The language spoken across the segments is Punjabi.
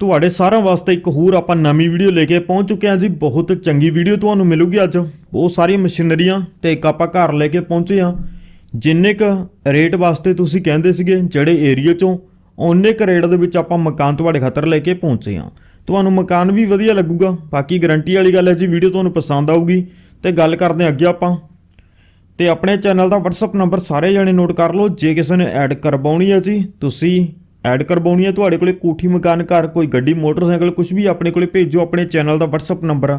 ਤੁਹਾਡੇ ਸਾਰਿਆਂ ਵਾਸਤੇ ਇੱਕ ਹੋਰ ਆਪਾਂ ਨਵੀਂ ਵੀਡੀਓ ਲੈ ਕੇ ਪਹੁੰਚ ਚੁੱਕੇ ਹਾਂ ਜੀ। ਬਹੁਤ ਚੰਗੀ ਵੀਡੀਓ ਤੁਹਾਨੂੰ ਮਿਲੂਗੀ ਅੱਜ। ਬਹੁਤ ਸਾਰੀਆਂ ਮਸ਼ੀਨਰੀਆਂ ਤੇ ਇੱਕ ਆਪਾਂ ਘਰ ਲੈ ਕੇ ਪਹੁੰਚੇ ਹਾਂ। ਜਿੰਨੇ ਕ ਰੇਟ ਵਾਸਤੇ ਤੁਸੀਂ ਕਹਿੰਦੇ ਸੀਗੇ, ਜਿਹੜੇ ਏਰੀਆ ਚੋਂ ਉਹਨੇ ਕ ਰੇਟ ਦੇ ਵਿੱਚ ਆਪਾਂ ਮਕਾਨ ਤੁਹਾਡੇ ਖਾਤਰ ਲੈ ਕੇ ਪਹੁੰਚੇ ਹਾਂ। ਤੁਹਾਨੂੰ ਮਕਾਨ ਵੀ ਵਧੀਆ ਲੱਗੂਗਾ। ਬਾਕੀ ਗਾਰੰਟੀ ਵਾਲੀ ਗੱਲ ਹੈ ਜੀ, ਵੀਡੀਓ ਤੁਹਾਨੂੰ ਪਸੰਦ ਆਊਗੀ। ਤੇ ਗੱਲ ਕਰਦੇ ਹਾਂ ਅੱਗੇ ਆਪਾਂ। ਤੇ ਆਪਣੇ ਚੈਨਲ ਦਾ WhatsApp ਨੰਬਰ ਸਾਰੇ ਜਣੇ ਨੋਟ ਕਰ ਲਓ। ਜੇ ਕਿਸੇ ਨੇ ਐਡ ਕਰਵਾਉਣੀ ਹੈ ਜੀ, ਤੁਸੀਂ ਐਡ ਕਰਵਾਉਣੀ ਹੈ। ਤੁਹਾਡੇ ਕੋਲੇ ਕੋਠੀ, ਮਕਾਨ, ਘਰ, ਕੋਈ ਗੱਡੀ, ਮੋਟਰਸਾਈਕਲ ਕੁਝ ਵੀ ਆਪਣੇ ਕੋਲੇ ਭੇਜੋ। ਆਪਣੇ ਚੈਨਲ ਦਾ WhatsApp ਨੰਬਰ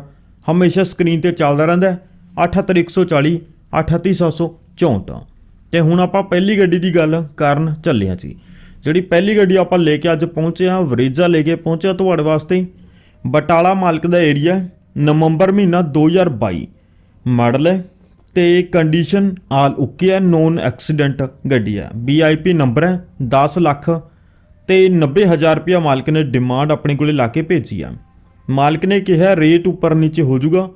ਹਮੇਸ਼ਾ ਸਕਰੀਨ ਤੇ ਚੱਲਦਾ ਰਹਿੰਦਾ ਹੈ। 78140 38764 ਤੇ ਹੁਣ ਆਪਾਂ ਪਹਿਲੀ ਗੱਡੀ ਦੀ ਗੱਲ ਕਰਨ ਚੱਲੇ ਹਾਂ ਜੀ। ਜਿਹੜੀ ਪਹਿਲੀ ਗੱਡੀ ਆਪਾਂ ਲੈ ਕੇ ਅੱਜ ਪਹੁੰਚੇ ਹਾਂ, ਵਰੇਜਾ ਲੈ ਕੇ ਪਹੁੰਚਿਆ ਤੁਹਾਡੇ ਵਾਸਤੇ। ਬਟਾਲਾ ਮਾਲਕ ਦਾ ਏਰੀਆ ਨਵੰਬਰ ਮਹੀਨਾ 2022 ਮਾਡਲ ਹੈ ਤੇ ਕੰਡੀਸ਼ਨ ਆਲ ਓਕੇ ਹੈ। ਨੋਨ ਐਕਸੀਡੈਂਟ ਗੱਡੀ ਹੈ। ਵੀਆਈਪੀ ਨੰਬਰ ਹੈ। 10 ਲੱਖ ਤੇ 90000 ਰੁਪਇਆ ਮਾਲਕ ਨੇ ਡਿਮਾਂਡ ਆਪਣੇ ਕੋਲੇ ਲਾ ਕੇ ਭੇਜੀ ਆ। ਮਾਲਕ ਨੇ ਕਿਹਾ, ਰੇਟ ਉੱਪਰ ਨੀਚੇ ਹੋ ਜਾਊਗਾ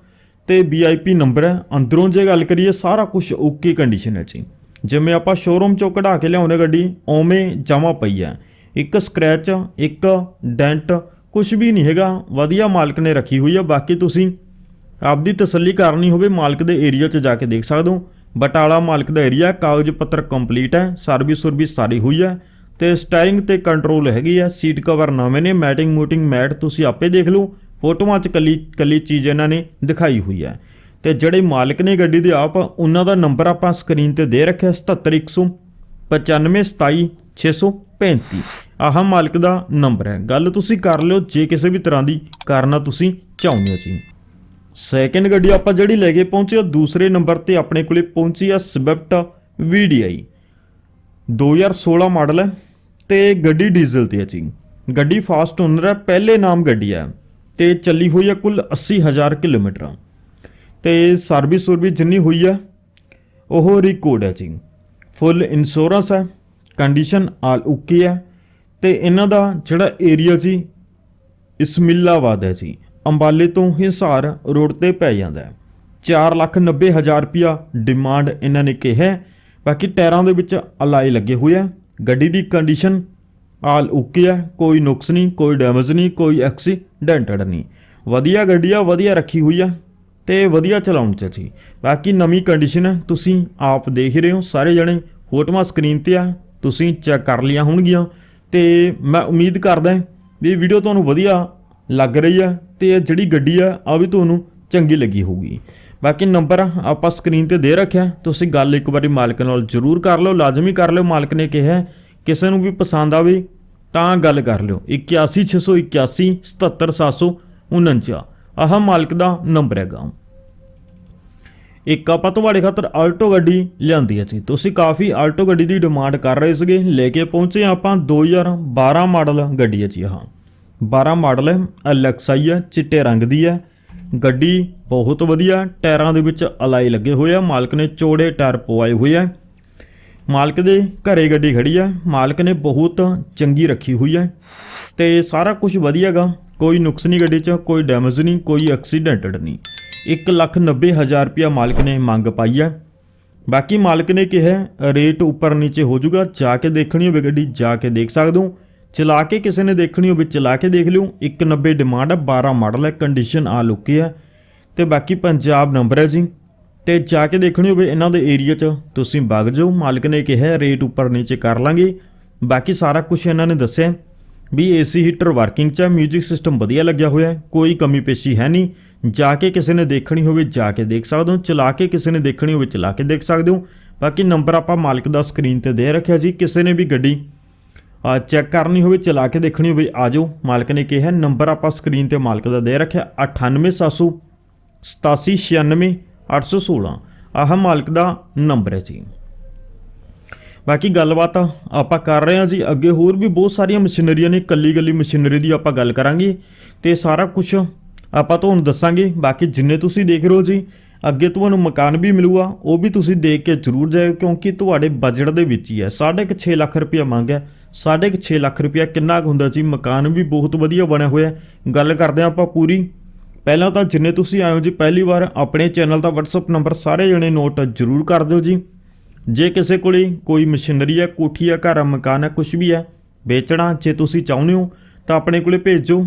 ਤੇ ਵੀਆਈਪੀ ਨੰਬਰ ਹੈ, ਅੰਦਰੋਂ ਜੇ ਗੱਲ ਕਰੀਏ ਸਾਰਾ ਕੁਝ ਓਕੇ ਕੰਡੀਸ਼ਨ ਹੈ ਜੀ। ਜਿਵੇਂ ਆਪਾਂ ਸ਼ੋਰੂਮ ਚੋਂ ਕਢਾ ਕੇ ਲਿਆਉਣੇ ਗੱਡੀ ਓਵੇਂ ਜਮਾ ਪਈ ਹੈ। ਇੱਕ ਸਕ੍ਰੈਚ ਇੱਕ ਡੈਂਟ ਕੁਝ ਵੀ ਨਹੀਂ ਹੈਗਾ। ਵਧੀਆ ਮਾਲਕ ਨੇ ਰੱਖੀ ਹੋਈ ਹੈ ਬਾਕੀ ਤੁਸੀਂ ਆਪਦੀ ਤਸੱਲੀ ਕਰਨੀ ਹੋਵੇ, ਮਾਲਕ ਦੇ ਏਰੀਆ 'ਚ ਜਾ ਕੇ ਦੇਖ ਸਕਦੇ ਹੋ। ਬਟਾਲਾ ਮਾਲਕ ਦਾ ਏਰੀਆ ਕਾਗਜ਼ ਪੱਤਰ ਕੰਪਲੀਟ ਹੈ ਸਰਵਿਸ ਸਰਵਿਸ ਸਾਰੀ ਹੋਈ ਹੈ। ਤੇ ਸਟੀਅਰਿੰਗ ਤੇ ਕੰਟਰੋਲ ਹੈਗੀ ਹੈ ਸੀਟ ਕਵਰ ਨਵੇਂ ਨੇ, ਮੈਟਿੰਗ, ਮੂਟਿੰਗ ਮੈਟ ਤੁਸੀਂ ਆਪੇ ਦੇਖ ਲਓ। ਫੋਟੋਆਂ 'ਚ ਕੱਲੀ ਕੱਲੀ ਚੀਜ਼ ਇਹਨਾਂ ਨੇ ਦਿਖਾਈ ਹੋਈ ਹੈ ਤੇ ਜਿਹੜੇ ਮਾਲਕ ਨੇ ਗੱਡੀ ਦੇ ਆਪ, ਉਹਨਾਂ ਦਾ ਨੰਬਰ ਆਪਾਂ ਸਕਰੀਨ ਤੇ ਦੇ ਰੱਖਿਆ 7715727635 ਆਹ ਮਾਲਕ ਦਾ ਨੰਬਰ ਹੈ। ਗੱਲ ਤੁਸੀਂ ਕਰ ਲਿਓ, ਜੇ ਕਿਸੇ ਵੀ ਤਰ੍ਹਾਂ ਦੀ ਕਰਨਾ ਤੁਸੀਂ ਚਾਹੁੰਦੇ ਹੋ ਜੀ। ਸੈਕਿੰਡ ਗੱਡੀ ਆਪਾਂ ਜਿਹੜੀ ਲੈ ਕੇ ਪਹੁੰਚੇ ਆ, ਦੂਸਰੇ ਨੰਬਰ ਤੇ ਆਪਣੇ ਕੋਲੇ ਪਹੁੰਚੀ ਆ, ਸਵਿਫਟ VDI 2016 ਮਾਡਲ ਹੈ। ਤੇ ਗੱਡੀ ਡੀਜ਼ਲ ਤੇ ਹੈ ਜੀ। ਗੱਡੀ ਫਾਸਟ ਓਨਰ ਹੈ, ਪਹਿਲੇ ਨਾਮ ਗੱਡੀ ਹੈ ਤੇ ਚੱਲੀ ਹੋਈ ਹੈ ਕੁੱਲ 80000 ਕਿਲੋਮੀਟਰ। ਤੇ ਸਰਵਿਸ ਸੁਰਵਿਸ ਜਿੰਨੀ ਹੋਈ ਹੈ, ਉਹ ਰਿਕਾਰਡ ਹੈ ਜੀ। ਫੁੱਲ ਇੰਸ਼ੋਰੈਂਸ ਹੈ ਕੰਡੀਸ਼ਨ ਆਲ ਓਕੇ ਹੈ ਤੇ ਇਹਨਾਂ ਦਾ ਜਿਹੜਾ ਏਰੀਆ ਜੀ, ਇਸਮਿੱਲਾਬਾਦ ਹੈ ਜੀ। ਅੰਬਾਲੇ ਤੋਂ ਹਿਸਾਰ ਰੋਡ ਤੇ ਪੈ ਜਾਂਦਾ ਹੈ। 490000 ਰੁਪਿਆ ਡਿਮਾਂਡ ਇਹਨਾਂ ਨੇ ਕਿਹਾ ਬਾਕੀ ਟਾਇਰਾਂ ਦੇ ਵਿੱਚ ਅਲਾਈ ਲੱਗੇ ਹੋਏ ਆ ਗੱਡੀ ਦੀ ਕੰਡੀਸ਼ਨ ਆਲ ਓਕੇ ਹੈ ਕੋਈ ਨੁਕਸ ਨਹੀਂ, ਕੋਈ ਡੈਮੇਜ ਨਹੀਂ, ਕੋਈ ਐਕਸੀਡੈਂਟਡ ਨਹੀਂ। ਵਧੀਆ ਗੱਡੀ ਆ, ਵਧੀਆ ਰੱਖੀ ਹੋਈ ਆ ਤੇ ਵਧੀਆ ਚਲਾਉਣ ਚ ਸੀ। ਬਾਕੀ ਨਵੀਂ ਕੰਡੀਸ਼ਨ ਹੈ ਤੁਸੀਂ ਆਪ ਦੇਖ ਰਹੇ ਹੋ, ਸਾਰੇ ਜਣੇ ਫੋਟੋਆਂ ਸਕਰੀਨ ਤੇ ਆ, ਤੁਸੀਂ ਚੈੱਕ ਕਰ ਲਿਆ ਹੋਣਗੀਆਂ। ਤੇ ਮੈਂ ਉਮੀਦ ਕਰਦਾ ਵੀ ਵੀਡੀਓ ਤੁਹਾਨੂੰ ਵਧੀਆ ਲੱਗ ਰਹੀ ਆ ਤੇ ਇਹ ਜਿਹੜੀ ਗੱਡੀ ਆ ਆ ਵੀ ਤੁਹਾਨੂੰ ਚੰਗੀ ਲੱਗੀ ਹੋਊਗੀ। ਬਾਕੀ ਨੰਬਰ ਆਪਾਂ ਸਕਰੀਨ ਤੇ ਦੇ ਰੱਖਿਆ, ਤੁਸੀਂ ਗੱਲ ਇੱਕ ਵਾਰੀ ਮਾਲਕ ਨਾਲ ਜ਼ਰੂਰ ਕਰ ਲਓ, ਲਾਜ਼ਮੀ ਕਰ ਲਿਓ, ਮਾਲਕ ਨੇ ਕਿਹਾ, ਕਿਸੇ ਨੂੰ ਵੀ ਪਸੰਦ ਆਵੇ ਤਾਂ ਗੱਲ ਕਰ ਲਿਓ। 81681 77749 ਆਹ ਮਾਲਕ ਦਾ ਨੰਬਰ ਹੈਗਾ। ਇੱਕ ਆਪਾਂ ਤੁਹਾਡੇ ਖਾਤਰ ਆਲਟੋ ਗੱਡੀ ਲਿਆਂਦੀ ਹੈ ਜੀ। ਤੁਸੀਂ ਕਾਫੀ ਆਲਟੋ ਗੱਡੀ ਦੀ ਡਿਮਾਂਡ ਕਰ ਰਹੇ ਸੀਗੇ, ਲੈ ਕੇ ਪਹੁੰਚੇ ਆਪਾਂ 2012 ਮਾਡਲ ਗੱਡੀ ਹੈ ਜੀ ਆਹ। 12 ਮਾਡਲ ਹੈ ਐਲਐਕਸਆਈ ਹੈ, ਚਿੱਟੇ ਰੰਗ ਦੀ ਹੈ। ਗੱਡੀ ਬਹੁਤ ਵਧੀਆ, ਟਾਇਰਾਂ ਦੇ ਵਿੱਚ ਅਲਾਈ ਲੱਗੇ ਹੋਏ ਆ, ਮਾਲਕ ਨੇ ਚੌੜੇ ਟਾਇਰ ਪਵਾਏ ਹੋਏ ਆ। ਮਾਲਕ ਦੇ ਘਰੇ ਗੱਡੀ ਖੜੀ ਆ, ਮਾਲਕ ਨੇ ਬਹੁਤ ਚੰਗੀ ਰੱਖੀ ਹੋਈ ਹੈ ਤੇ ਸਾਰਾ ਕੁਝ ਵਧੀਆਗਾ ਕੋਈ ਨੁਕਸ ਨਹੀਂ ਗੱਡੀ 'ਚ, ਕੋਈ ਡੈਮੇਜ ਨਹੀਂ, ਕੋਈ ਐਕਸੀਡੈਂਟਡ ਨਹੀਂ। 190000 ਰੁਪਇਆ ਮਾਲਕ ਨੇ ਮੰਗ ਪਾਈ ਹੈ ਬਾਕੀ ਮਾਲਕ ਨੇ ਕਿਹਾ, ਰੇਟ ਉੱਪਰ ਨੀਚੇ ਹੋ ਜਾਊਗਾ, ਜਾ ਕੇ ਦੇਖਣੀ ਹੋਵੇ ਗੱਡੀ, ਜਾ ਕੇ ਦੇਖ ਸਕਦੇ ਹੋ। ਚਲਾ ਕੇ ਕਿਸੇ ਨੇ ਦੇਖਣੀ ਹੋਵੇ, ਚਲਾ ਕੇ ਦੇਖ ਲਿਓ। 190 ਡਿਮਾਂਡ ਹੈ 12 ਮਾਡਲ ਹੈ ਕੰਡੀਸ਼ਨ ਆ ਲੁੱਕੀ ਹੈ ਤੇ ਬਾਕੀ ਪੰਜਾਬ ਨੰਬਰ ਹੈ ਜੀ। ਤੇ ਜਾ ਕੇ ਦੇਖਣੀ ਹੋਵੇ ਇਹਨਾਂ ਦੇ ਏਰੀਆ 'ਚ, ਤੁਸੀਂ ਵਗ ਜਾਓ। ਮਾਲਕ ਨੇ ਕਿਹਾ ਰੇਟ ਉੱਪਰ ਨੀਚੇ ਕਰ ਲਾਂਗੇ। ਬਾਕੀ ਸਾਰਾ ਕੁਝ ਇਹਨਾਂ ਨੇ ਦੱਸਿਆ। ਵੀ ਏਸੀ ਹੀਟਰ ਵਰਕਿੰਗ 'ਚ ਹੈ 뮤직 ਸਿਸਟਮ ਵਧੀਆ ਲੱਗਿਆ ਹੋਇਆ ਹੈ, ਕੋਈ ਕਮੀ ਪੇਸ਼ੀ ਹੈ ਨਹੀਂ। ਜਾ ਕੇ ਕਿਸੇ ਨੇ ਦੇਖਣੀ ਹੋਵੇ, ਜਾ ਕੇ ਦੇਖ ਸਕਦੇ ਹੋ। ਚਲਾ ਕੇ ਕਿਸੇ ਨੇ ਦੇਖਣੀ ਹੋਵੇ, ਚਲਾ ਕੇ ਦੇਖ ਸਕਦੇ ਹੋ। ਬਾਕੀ ਨੰਬਰ ਆਪਾਂ ਮਾਲਕ ਦਾ ਸਕਰੀਨ ਤੇ ਦੇ ਰੱਖਿਆ ਜੀ। ਕਿਸੇ ਨੇ ਵੀ ਗੱਡੀ ਚੈੱਕ ਕਰਨੀ ਹੋਵੇ, ਚਲਾ ਕੇ ਦੇਖਣੀ ਹੋਵੇ ਆ ਜਾਓ ਮਾਲਕ ਨੇ ਕਿਹਾ ਨੰਬਰ ਆਪਾਂ ਸਕਰੀਨ ਤੇ ਮਾਲਕ ਦਾ ਦੇ ਰੱਖਿਆ 98700 8796 816 ਆਹ ਮਾਲਕ ਦਾ ਨੰਬਰ ਹੈ ਜੀ। ਬਾਕੀ ਗੱਲਬਾਤ ਆਪਾਂ ਕਰ ਰਹੇ ਹਾਂ ਜੀ। ਅੱਗੇ ਹੋਰ ਵੀ ਬਹੁਤ ਸਾਰੀਆਂ ਮਸ਼ੀਨਰੀਆਂ ਨੇ ਕੱਲੀ ਕੱਲੀ ਮਸ਼ੀਨਰੀ ਦੀ ਆਪਾਂ ਗੱਲ ਕਰਾਂਗੇ। ਤੇ ਸਾਰਾ ਕੁਝ ਆਪਾਂ ਤੁਹਾਨੂੰ ਦੱਸਾਂਗੇ। ਬਾਕੀ ਜਿੰਨੇ ਤੁਸੀਂ ਦੇਖ ਰਹੇ ਹੋ ਜੀ, ਅੱਗੇ ਤੁਹਾਨੂੰ ਮਕਾਨ ਵੀ ਮਿਲੂਗਾ, ਉਹ ਵੀ ਤੁਸੀਂ ਦੇਖ ਕੇ ਜ਼ਰੂਰ ਜਾਇਓ, ਕਿਉਂਕਿ ਤੁਹਾਡੇ ਬਜਟ ਦੇ ਵਿੱਚ ਹੀ ਹੈ। 6.5 ਲੱਖ ਰੁਪਇਆ ਮੰਗ ਹੈ। 6.5 ਲੱਖ ਰੁਪਇਆ ਕਿੰਨਾ ਕੁ ਹੁੰਦਾ ਜੀ ਮਕਾਨ ਵੀ ਬਹੁਤ ਵਧੀਆ ਬਣਿਆ ਹੋਇਆ ਗੱਲ ਕਰਦੇ ਹਾਂ ਆਪਾਂ ਪੂਰੀ। ਪਹਿਲਾਂ ਤਾਂ ਜਿੰਨੇ ਤੁਸੀਂ ਆਏ ਹੋ ਜੀ ਪਹਿਲੀ ਵਾਰ, ਆਪਣੇ ਚੈਨਲ ਦਾ WhatsApp ਨੰਬਰ ਸਾਰੇ ਜਣੇ ਨੋਟ ਜ਼ਰੂਰ ਕਰ ਦਿਓ ਜੀ। ਜੇ ਕਿਸੇ ਕੋਲੇ ਕੋਈ ਮਸ਼ੀਨਰੀ ਹੈ, ਕੋਠੀ ਹੈ, ਘਰ ਹੈ, ਮਕਾਨ ਹੈ ਕੁਝ ਵੀ ਹੈ, ਵੇਚਣਾ ਜੇ ਤੁਸੀਂ ਚਾਹੁੰਦੇ ਹੋ, ਤਾਂ ਆਪਣੇ ਕੋਲੇ ਭੇਜੋ।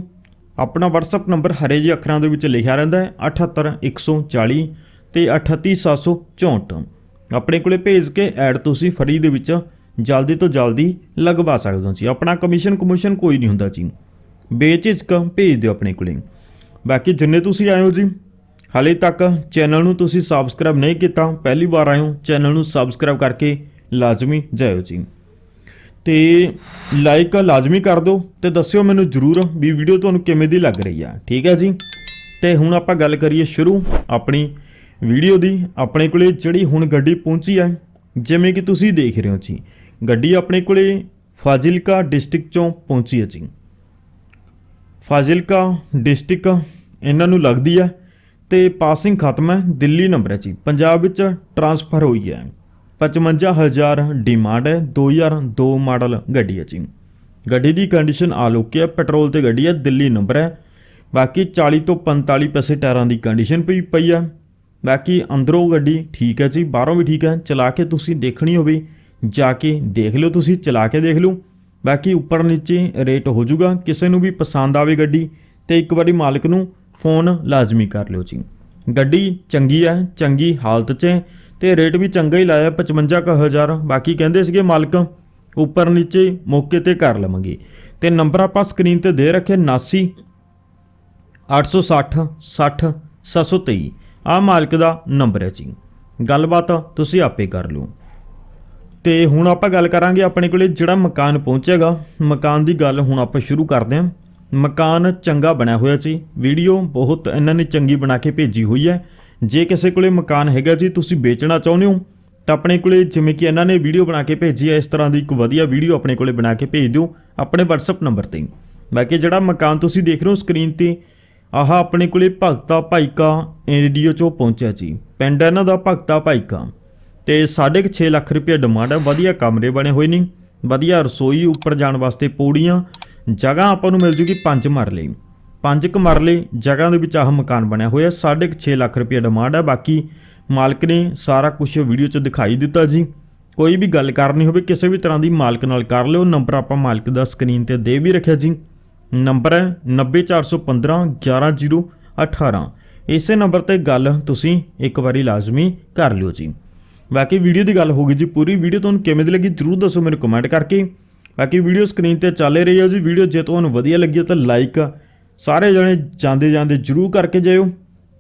ਆਪਣਾ WhatsApp ਨੰਬਰ ਹਰੇ ਜਿਹੇ ਅੱਖਰਾਂ ਦੇ ਵਿੱਚ ਲਿਖਿਆ ਰਹਿੰਦਾ ਹੈ 78140 ਤੇ 38764 ਆਪਣੇ ਕੋਲੇ ਭੇਜ ਕੇ ਐਡ ਤੁਸੀਂ ਫਰੀ ਦੇ ਵਿੱਚ ਜਲਦੀ ਤੋਂ ਜਲਦੀ ਲਗਵਾ ਸਕਦੇ ਹੋ ਜੀ। ਆਪਣਾ ਕਮਿਸ਼ਨ ਕਮਿਸ਼ਨ ਕੋਈ ਨਹੀਂ ਹੁੰਦਾ ਜੀ ਬੇਝਿਜਕ ਭੇਜ ਦਿਓ ਆਪਣੇ ਕੋਲੇ। ਬਾਕੀ ਜਿੰਨੇ ਤੁਸੀਂ ਆਏ ਹੋ ਜੀ, ਹਾਲੇ ਤੱਕ ਚੈਨਲ ਨੂੰ ਤੁਸੀਂ ਸਬਸਕ੍ਰਾਈਬ ਨਹੀਂ ਕੀਤਾ, ਪਹਿਲੀ ਵਾਰ ਆਏ ਹੋ ਚੈਨਲ ਨੂੰ ਸਬਸਕ੍ਰਾਈਬ ਕਰਕੇ ਲਾਜ਼ਮੀ ਜਾਇਓ ਜੀ। ਤੇ ਲਾਈਕ ਲਾਜ਼ਮੀ ਕਰ ਦਿਓ ਤੇ ਦੱਸਿਓ ਮੈਨੂੰ ਜਰੂਰ ਵੀ ਵੀਡੀਓ ਤੁਹਾਨੂੰ ਕਿਵੇਂ ਦੀ ਲੱਗ ਰਹੀ ਆ। ਠੀਕ ਹੈ ਜੀ? ਤੇ ਹੁਣ ਆਪਾਂ ਗੱਲ ਕਰੀਏ ਸ਼ੁਰੂ ਆਪਣੀ ਵੀਡੀਓ ਦੀ। ਆਪਣੇ ਕੋਲੇ ਜਿਹੜੀ ਹੁਣ ਗੱਡੀ ਪਹੁੰਚੀ ਹੈ ਜਿਵੇਂ ਕਿ ਤੁਸੀਂ ਦੇਖ ਰਹੇ ਹੋ ਜੀ। ਗੱਡੀ ਆਪਣੇ ਕੋਲੇ ਫਾਜ਼ਿਲਕਾ ਡਿਸਟ੍ਰਿਕਟ ਚੋਂ ਪਹੁੰਚੀ ਹੈ ਜੀ। ਫਾਜ਼ਿਲਕਾ ਡਿਸਟ੍ਰਿਕਟ ਇਹਨਾਂ ਨੂੰ ਲੱਗਦੀ ਹੈ ਤੇ ਪਾਸਿੰਗ ਖਤਮ ਹੈ, ਦਿੱਲੀ ਨੰਬਰ ਹੈ ਜੀ। ਪੰਜਾਬ ਵਿੱਚ ਟਰਾਂਸਫਰ ਹੋਈ ਹੈ। 55000 ਡਿਮਾਂਡ ਹੈ 2002 ਮਾਡਲ ਗੱਡੀ ਹੈ ਜੀ। ਗੱਡੀ ਦੀ ਕੰਡੀਸ਼ਨ ਆਲੋਕੀ ਹੈ, ਪੈਟਰੋਲ ਤੇ ਗੱਡੀ ਹੈ, ਦਿੱਲੀ ਨੰਬਰ ਹੈ। ਬਾਕੀ 40 ਤੋਂ 45 ਪੈਸੇ ਟਾਇਰਾਂ ਦੀ ਕੰਡੀਸ਼ਨ ਪਈ ਪਈ ਹੈ। ਬਾਕੀ ਅੰਦਰੋਂ ਗੱਡੀ ਠੀਕ ਹੈ ਜੀ, ਬਾਹਰੋਂ ਵੀ ਠੀਕ ਹੈ। ਚਲਾ ਕੇ ਤੁਸੀਂ ਦੇਖਣੀ ਹੋਵੇ ਜਾ ਕੇ ਦੇਖ ਲਿਓ, ਤੁਸੀਂ ਚਲਾ ਕੇ ਦੇਖ ਲਓ। ਬਾਕੀ ਉੱਪਰ ਨੀਚੇ ਰੇਟ ਹੋ ਜਾਊਗਾ, ਕਿਸੇ ਨੂੰ ਵੀ ਪਸੰਦ ਆਵੇ ਗੱਡੀ ਤੇ ਇੱਕ ਵਾਰੀ ਮਾਲਕ ਨੂੰ ਫੋਨ ਲਾਜ਼ਮੀ ਕਰ ਲਿਓ ਜੀ। ਗੱਡੀ ਚੰਗੀ ਹੈ, ਚੰਗੀ ਹਾਲਤ 'ਚ ਹੈ ਤੇ ਰੇਟ ਵੀ ਚੰਗਾ ਹੀ ਲਾਇਆ 55000 ਬਾਕੀ ਕਹਿੰਦੇ ਸੀਗੇ ਮਾਲਕ, ਉੱਪਰ ਨੀਚੇ ਮੌਕੇ ਤੇ ਕਰ ਲਵਾਂਗੇ। ਤੇ ਨੰਬਰ ਆਪਾਂ ਸਕਰੀਨ ਤੇ ਦੇ ਰੱਖੇ 79 860 60 723 ਆ ਮਾਲਕ ਦਾ ਨੰਬਰ ਹੈ ਜੀ। ਗੱਲਬਾਤ ਤੁਸੀਂ ਆਪੇ ਕਰ ਲਓ। ਤੇ ਹੁਣ ਆਪਾਂ ਗੱਲ ਕਰਾਂਗੇ ਆਪਣੇ ਕੋਲੇ ਜਿਹੜਾ ਮਕਾਨ ਪਹੁੰਚੇਗਾ। ਮਕਾਨ ਦੀ ਗੱਲ ਹੁਣ ਆਪਾਂ ਸ਼ੁਰੂ ਕਰਦੇ ਹਾਂ। ਮਕਾਨ ਚੰਗਾ ਬਣਿਆ ਹੋਇਆ ਸੀ। ਵੀਡੀਓ ਬਹੁਤ ਇਹਨਾਂ ਨੇ ਚੰਗੀ ਬਣਾ ਕੇ ਭੇਜੀ ਹੋਈ ਹੈ। ਜੇ ਕਿਸੇ ਕੋਲੇ ਮਕਾਨ ਹੈਗਾ ਜੀ, ਤੁਸੀਂ ਵੇਚਣਾ ਚਾਹੁੰਦੇ ਹੋ, ਤਾਂ ਆਪਣੇ ਕੋਲੇ ਜਿਵੇਂ ਕਿ ਇਹਨਾਂ ਨੇ ਵੀਡੀਓ ਬਣਾ ਕੇ ਭੇਜੀ ਹੈ, ਇਸ ਤਰ੍ਹਾਂ ਦੀ ਇੱਕ ਵਧੀਆ ਵੀਡੀਓ ਆਪਣੇ ਕੋਲੇ ਬਣਾ ਕੇ ਭੇਜ ਦਿਓ ਆਪਣੇ WhatsApp ਨੰਬਰ ਤੇ ਬਾਕੀ ਜਿਹੜਾ ਮਕਾਨ ਤੁਸੀਂ ਦੇਖ ਰਹੇ ਹੋ ਸਕਰੀਨ ਤੇ, ਆਹ ਆਪਣੇ ਕੋਲੇ ਭਗਤਾ ਭਾਈਕਾ ਏਰੀਡੀਓ ਚੋਂ ਪਹੁੰਚਿਆ ਜੀ। ਪਿੰਡ ਇਹਨਾਂ ਦਾ ਭਗਤਾ ਭਾਈਕਾ। ਤੇ 6.5 ਲੱਖ ਰੁਪਏ ਡਿਮਾਂਡ ਹੈ ਵਧੀਆ ਕਮਰੇ ਬਣੇ ਹੋਏ ਨੇ, ਵਧੀਆ ਰਸੋਈ ਉੱਪਰ ਜਾਣ ਵਾਸਤੇ ਪੌੜੀਆਂ, ਜਗ੍ਹਾ ਆਪਾਂ ਨੂੰ ਮਿਲ ਜੂਗੀ 5 ਮਰਲੇ। 5 ਕੁ ਮਰਲੇ, ਜਗ੍ਹਾ ਦੇ ਵਿੱਚ ਆਹ ਮਕਾਨ ਬਣਿਆ ਹੋਇਆ 6.5 ਲੱਖ ਰੁਪਏ ਡਿਮਾਂਡ ਹੈ ਬਾਕੀ ਮਾਲਕ ਨੇ ਸਾਰਾ ਕੁਝ ਵੀਡੀਓ 'ਚ ਦਿਖਾਈ ਦਿੱਤਾ ਜੀ। ਕੋਈ ਵੀ ਗੱਲ ਕਰਨੀ ਹੋਵੇ, ਕਿਸੇ ਵੀ ਤਰ੍ਹਾਂ ਦੀ ਮਾਲਕ ਨਾਲ ਕਰ ਲਿਓ, ਨੰਬਰ ਆਪਾਂ ਮਾਲਕ ਦਾ ਸਕਰੀਨ ਤੇ ਦੇ ਵੀ ਰੱਖਿਆ ਜੀ। ਨੰਬਰ ਹੈ 90415 11018 ਇਸੇ ਨੰਬਰ ਤੇ ਗੱਲ ਤੁਸੀਂ ਇੱਕ ਵਾਰੀ ਲਾਜ਼ਮੀ ਕਰ ਲਿਓ ਜੀ। ਬਾਕੀ ਵੀਡੀਓ ਦੀ ਗੱਲ ਹੋ ਗਈ ਜੀ ਪੂਰੀ। ਵੀਡੀਓ ਤੁਹਾਨੂੰ ਕਿਵੇਂ ਦੀ ਲੱਗੀ ਜਰੂਰ ਦੱਸੋ ਮੈਨੂੰ ਕਮੈਂਟ ਕਰਕੇ। ਬਾਕੀ ਵੀਡੀਓ ਸਕਰੀਨ ਤੇ ਚੱਲ ਰਹੀ ਹੈ ਜੀ। ਵੀਡੀਓ ਜੇ ਤੁਹਾਨੂੰ ਵਧੀਆ ਲੱਗੀ ਤਾਂ ਲਾਈਕ ਸਾਰੇ ਜਣੇ ਜਾਂਦੇ ਜਾਂਦੇ ਜਰੂਰ ਕਰਕੇ ਜਾਇਓ।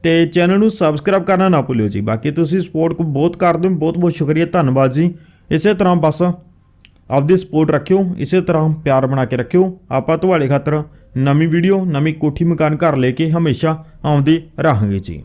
ਤੇ ਚੈਨਲ ਨੂੰ ਸਬਸਕ੍ਰਾਈਬ ਕਰਨਾ ਨਾ ਭੁੱਲਿਓ ਜੀ। ਬਾਕੀ ਤੁਸੀਂ ਸਪੋਰਟ ਕੋ ਬਹੁਤ ਕਰਦੇ ਹੋ ਬਹੁਤ ਬਹੁਤ ਸ਼ੁਕਰੀਆ, ਧੰਨਵਾਦ ਜੀ। ਇਸੇ ਤਰ੍ਹਾਂ ਬਸ ਆਪਦੀ ਸਪੋਰਟ ਰੱਖਿਓ। ਇਸੇ ਤਰ੍ਹਾਂ ਪਿਆਰ ਬਣਾ ਕੇ ਰੱਖਿਓ। ਆਪਾਂ ਤੁਹਾਡੇ ਖਾਤਰ ਨਵੀਂ ਵੀਡੀਓ, ਨਵੀਂ ਕੋਠੀ ਮਕਾਨ ਘਰ ਲੈ ਕੇ ਹਮੇਸ਼ਾ ਆਉਂਦੇ ਰਹਾਂਗੇ ਜੀ।